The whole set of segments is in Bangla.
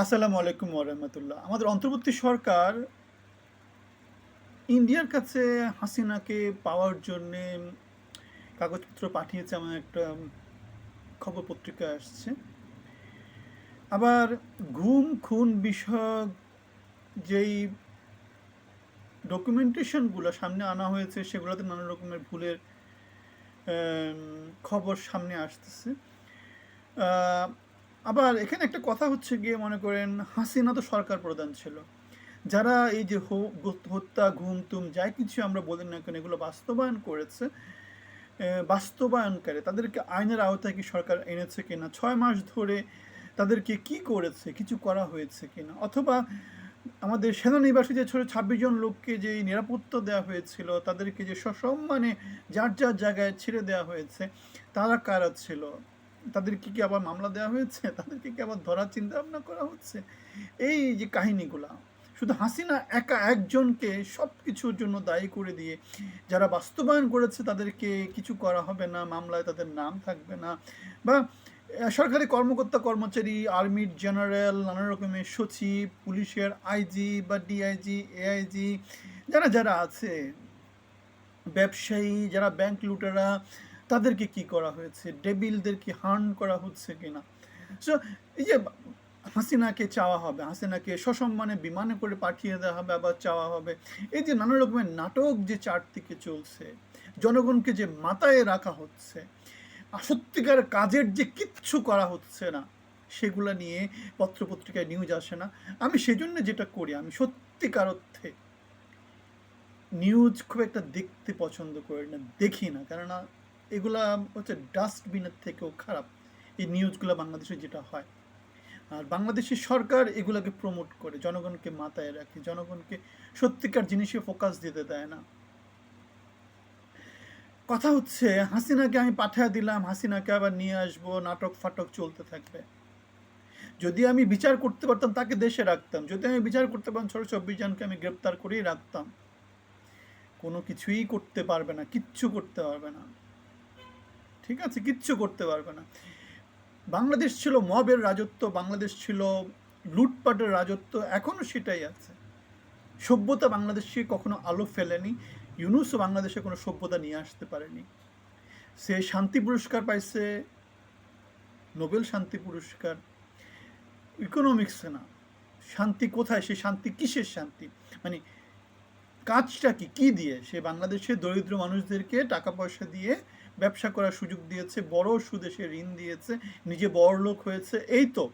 আসসালামু আলাইকুম ওরহমতুল্লাহ আমাদের অন্তর্বর্তী সরকার ইন্ডিয়ার কাছে হাসিনাকে পাওয়ার জন্যে কাগজপত্র পাঠিয়েছে আমার একটা খবর পত্রিকা আসছে। আবার ঘুম খুন বিষয়ক যেই ডকুমেন্টেশনগুলো সামনে আনা হয়েছে, সেগুলোতে নানা রকমের ভুলের খবর সামনে আসতেছে। আবার এখানে একটা কথা হচ্ছে গিয়ে, মনে করেন, হাসিনা তো সরকার প্রধান ছিল। যারা এই যে হত্যা, ঘুম তুম যাই কিছু আমরা বলি না কেন, এগুলো বাস্তবায়ন করেছে বাস্তবায়নকারী, তাদেরকে আইনের আওতায় কি সরকার এনেছে কিনা, ছয় মাস ধরে তাদেরকে কি করেছে, কিছু করা হয়েছে কিনা, অথবা আমাদের সেনানিবাসী যে ছোট ছাব্বিশ জন লোককে যে নিরাপত্তা দেওয়া হয়েছিল, তাদেরকে যে সসম্মানে যার যার জায়গায় ছেড়ে দেওয়া হয়েছে, তারা কারা ছিল? তাদেরকে কি আবার মামলা দেওয়া হয়েছে? তাদেরকে কি আবার ধরার চিন্তা ভাবনা করা হচ্ছে? এই যে কাহিনীগুলা, শুধু হাসিনা একা একজনকে সব কিছুর জন্য দায়ী করে দিয়ে যারা বাস্তবায়ন করেছে তাদেরকে কিছু করা হবে না, মামলায় তাদের নাম থাকবে না বা সরকারি কর্মকর্তা কর্মচারী, আর্মির জেনারেল, নানা রকমের সচিব, পুলিশের আইজি বা ডিআইজি, এআইজি, যারা যারা আছে, ব্যবসায়ী, যারা ব্যাংক লুটেরা তাদেরকে কি করা হয়েছে? ডেবিলদের কি হার্ন করা হচ্ছে কিনা? সো এই যে হাসিনাকে চাওয়া হবে, হাসিনাকে সসম্মানে বিমানে করে পাঠিয়ে দেওয়া হবে, আবার চাওয়া হবে। এই যে নানা রকমের নাটক যে চারদিকে চলছে, জনগণকে যে মাথায় রাখা হচ্ছে, সত্যিকার কাজের যে কিচ্ছু করা হচ্ছে না, সেগুলা নিয়ে পত্রপত্রিকায় নিউজ আসে না। আমি সেজন্য যেটা করি, আমি সত্যিকার অর্থে নিউজ খুব একটা দেখতে পছন্দ করি না, দেখি না। কেননা এগুলা হচ্ছে ডাস্টবিনের থেকেও খারাপ। এই নিউজগুলো বাংলাদেশে যেটা হয়। আর বাংলাদেশের সরকার এগুলোকে প্রমোট করে, জনগণকে মাথায় রাখে, জনগণকে সত্যিকার জিনিসে ফোকাস দিতে দেয় না। কথা হচ্ছে, হাসিনাকে আমি পাঠিয়ে দিলাম, হাসিনাকে আবার নিয়ে আসব, নাটক ফাটক চলতে থাকবে। যদি আমি বিচার করতে পারতাম, তাকে দেশে রাখতাম। যদি আমি বিচার করতে পারতাম, ছোট চব্বিশ জনকে আমি গ্রেপ্তার করেই রাখতাম। কোনো কিছুই করতে পারবে না, কিচ্ছু করতে পারবে না। ঠিক আছে? কিচ্ছু করতে পারবে না। বাংলাদেশ ছিল মবের রাজত্ব, বাংলাদেশ ছিল লুটপাটের রাজত্ব এখনও সেটাই আছে। সভ্যতা বাংলাদেশে কখনো আলো ফেলেনি, ইউনুসও বাংলাদেশে কোনো সভ্যতা নিয়ে আসতে পারেনি। সে শান্তি পুরস্কার পাইছে, নোবেল শান্তি পুরস্কার। ইকোনমিক্সে না। শান্তি কোথায়? সে শান্তি কিসের শান্তি? মানে কাজটা কি? কি দিয়ে? সে বাংলাদেশে দরিদ্র মানুষদেরকে টাকা পয়সা দিয়ে ব্যবসা করার সুযোগ দিয়েছে, বড় সুদেশে ঋণ দিয়েছে, নিজে বড় লোক হয়েছে। এই তো,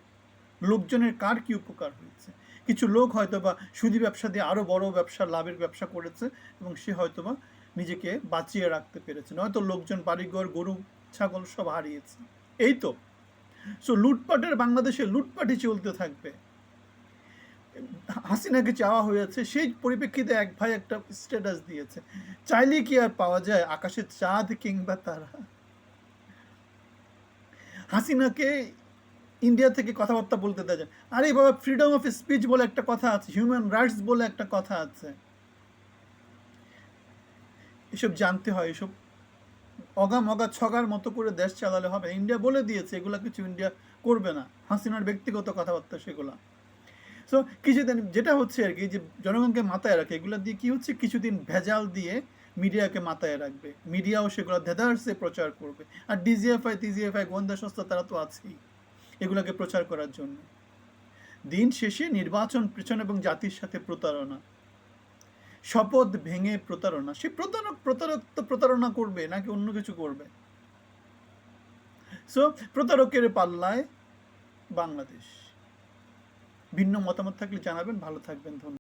লোকজনের কার কি উপকার হয়েছে? কিছু লোক হয়তো বা সুদি ব্যবসা দিয়ে আরও বড় ব্যবসা, লাভের ব্যবসা করেছে এবং সে হয়তো বা নিজেকে বাঁচিয়ে রাখতে পেরেছে। নয়তো লোকজন বাড়িঘর, গরু, ছাগল সব হারিয়েছে। এই তো। সো লুটপাটের বাংলাদেশে লুটপাটই চলতে থাকবে। হাসিনাকে চাওয়া হয়েছে, সেই পরিপ্রেক্ষিতে এক ভাই একটা স্ট্যাটাস দিয়েছে। চাইলে কি আর পাওয়া যায়? আকাশে চাঁদ কিংবা তারা। হাসিনাকে ইন্ডিয়া থেকে কথাবার্তা বলতে দেয় আরে বাবা ফ্রিডম অফ স্পিচ বলে একটা কথা আছে হিউম্যান রাইটস বলে একটা কথা আছে। এসব জানতে হয়, এসব অগা মগা ছগার মতো করে দেশ চালালে হবে। ইন্ডিয়া বলে দিয়েছে, এগুলা কিছু ইন্ডিয়া করবে না। হাসিনার ব্যক্তিগত কথাবার্তা সেগুলা। সো কিছুদিন যেটা হচ্ছে আর কি যে জনগণকে মাথায় রাখে, এগুলো দিয়ে কি হচ্ছে? কিছুদিন ভেজাল দিয়ে মিডিয়াকে মাথায় রাখবে। মিডিয়াও সেগুলো দেদারসে প্রচার করবে। আর ডিজিএফআই টিজিএফআই গোয়েন্দা সংস্থা তারা তো আছেই এগুলোকে প্রচার করার জন্য। দিন শেষে নির্বাচন, পেছন এবং জাতির সাথে প্রতারণা। শপথ ভেঙে প্রতারণা। সে প্রতারক প্রতারক তো প্রতারণা করবে, নাকি অন্য কিছু করবে? সো প্রতারকের পাল্লায় বাংলাদেশ। ভিন্ন মতামত থাকলে জানাবেন ভালো থাকবেন ধন্যবাদ।